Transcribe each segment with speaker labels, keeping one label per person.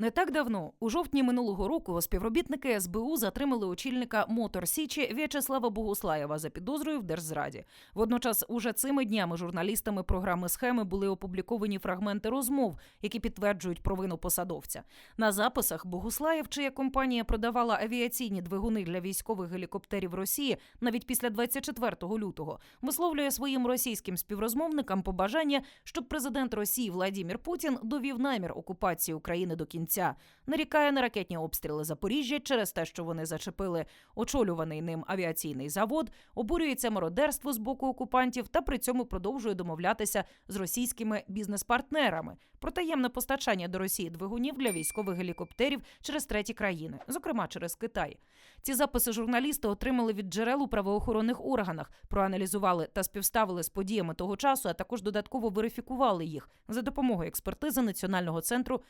Speaker 1: Не так давно, у жовтні минулого року, співробітники СБУ затримали очільника Мотор Січі В'ячеслава Богуслаєва за підозрою в держзраді. Водночас, уже цими днями журналістами програми схеми були опубліковані фрагменти розмов, які підтверджують провину посадовця. На записах Богуслаєв, чия компанія продавала авіаційні двигуни для військових гелікоптерів Росії, навіть після 24 лютого, висловлює своїм російським співрозмовникам побажання, щоб президент Росії Владімір Путін довів намір окупації України до кінця. Нарікає на ракетні обстріли Запоріжжя через те, що вони зачепили очолюваний ним авіаційний завод, обурюється мародерство з боку окупантів та при цьому продовжує домовлятися з російськими бізнес-партнерами про таємне постачання до Росії двигунів для військових гелікоптерів через треті країни, зокрема через Китай. Ці записи журналісти отримали від джерел у правоохоронних органах, проаналізували та співставили з подіями того часу, а також додатково верифікували їх за допомогою експертизи Національного центру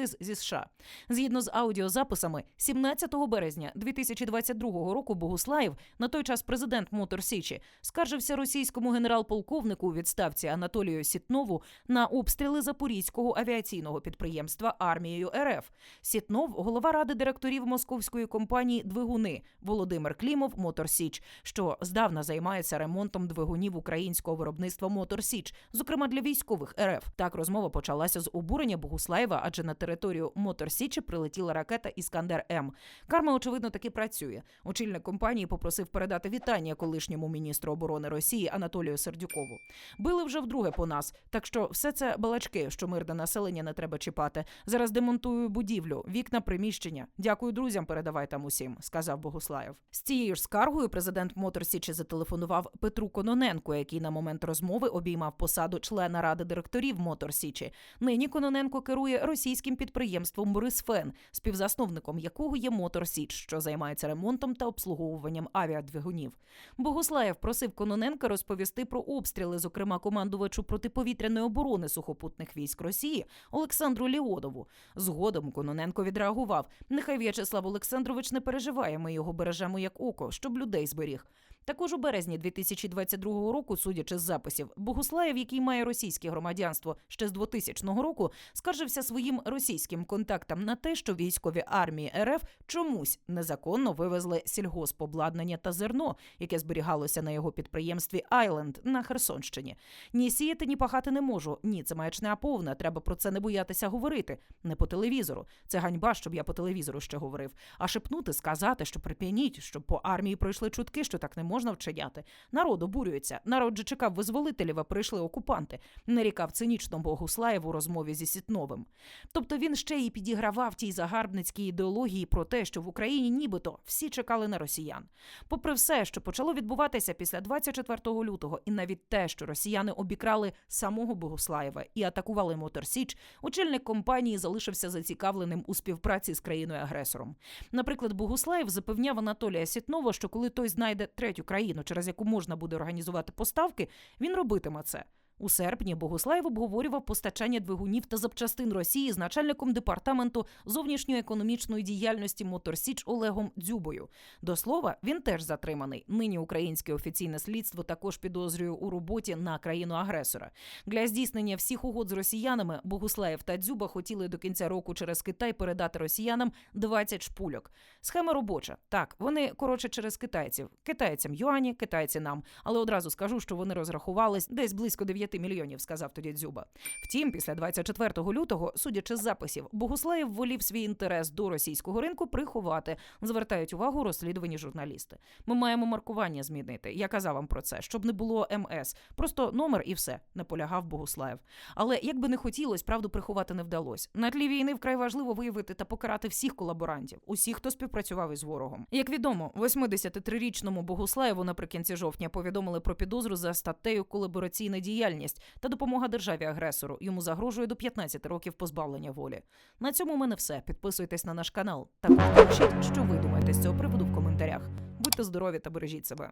Speaker 1: медіаекспертиз зі США. Згідно з аудіозаписами, 17 березня 2022 року Богуслаєв, на той час президент Мотор Січі, скаржився російському генерал-полковнику у відставці Анатолію Сітнову на обстріли запорізького авіаційного підприємства армією РФ. Сітнов, голова ради директорів московської компанії Двигуни Володимир Клімов Мотор Січ, що здавна займається ремонтом двигунів українського виробництва Мотор Січ, зокрема для військових РФ. Так розмова почалася з обурення Богуслаєва, адже на територію Мотор Січі прилетіла ракета Іскандер М. Карма, очевидно, таки працює. Очільник компанії попросив передати вітання колишньому міністру оборони Росії Анатолію Сердюкову. Били вже вдруге по нас, так що все це балачки, що мирне населення не треба чіпати. Зараз демонтую будівлю, вікна, приміщення. Дякую друзям, передавай там усім, сказав Богуслаєв. З цією ж скаргою президент Мотор Січі зателефонував Петру Кононенко, який на момент розмови обіймав посаду члена ради директорів Мотор Січі. Нині Кононенко керує російським підприємством Борисфен, співзасновником якого є Мотор Січ, що займається ремонтом та обслуговуванням авіадвигунів. Богуслаєв просив Кононенка розповісти про обстріли, зокрема командувачу протиповітряної оборони сухопутних військ Росії Олександру Ліодову. Згодом Кононенко відреагував: нехай В'ячеслав Олександрович не переживає, ми його бережемо як око, щоб людей зберіг. Також у березні 2022 року, судячи з записів, Богуслаєв, який має російське громадянство ще з 2000 року, скаржився своїм російським контактам на те, що військові армії РФ чомусь незаконно вивезли сільгоспобладнання та зерно, яке зберігалося на його підприємстві Айленд на Херсонщині. Ні сіяти, ні пахати не можу. Ні, це маячня повна. Треба про це не боятися говорити. Не по телевізору. Це ганьба, щоб я по телевізору ще говорив. А шепнути, сказати, що прип'яніть, щоб по армії пройшли чутки, що так не можна вчиняти. Народ обурюється. Народ же чекав визволителів, а прийшли окупанти. Нарікав цинічно Богуслаєв у розмові зі Сітновим. Тобто він ще й підігравав тій загарбницькій ідеології про те, що в Україні нібито всі чекали на росіян. Попри все, що почало відбуватися після 24 лютого, і навіть те, що росіяни обікрали самого Богуслаєва і атакували Мотор Січ, очільник компанії залишився зацікавленим у співпраці з країною-агресором. Наприклад, Богуслаєв запевняв Анатолія Сітнова, що коли той знайде третю країну, через яку можна буде організувати поставки, він робитиме це. У серпні Богуслаєв обговорював постачання двигунів та запчастин Росії з начальником департаменту зовнішньої економічної діяльності Моторсіч Олегом Дзюбою. До слова, він теж затриманий. Нині українське офіційне слідство також підозрює у роботі на країну-агресора. Для здійснення всіх угод з росіянами Богуслаєв та Дзюба хотіли до кінця року через Китай передати росіянам 20 шпульок. Схема робоча. Так, вони коротше через китайців. Китайцям юані, китайці нам. Але одразу скажу, що вони розрахувались десь близько 9 мільйонів, сказав тоді Дзюба. Втім, після 24 лютого, судячи з записів, Богуслаєв волів свій інтерес до російського ринку приховати, звертають увагу розслідувані журналісти. Ми маємо маркування змінити. Я казав вам про це, щоб не було МС. Просто номер і все, наполягав Богуслаєв. Але як би не хотілось, правду приховати не вдалося. На тлі війни вкрай важливо виявити та покарати всіх колаборантів, усіх, хто співпрацював із ворогом. Як відомо, 83-річному Богуслаєву наприкінці жовтня повідомили про підозру за статтею колабораційна діяльність та допомога державі агресору. Йому загрожує до 15 років позбавлення волі. На цьому у мене все. Підписуйтесь на наш канал. та пишіть, що ви думаєте з цього приводу в коментарях. Будьте здорові та бережіть себе.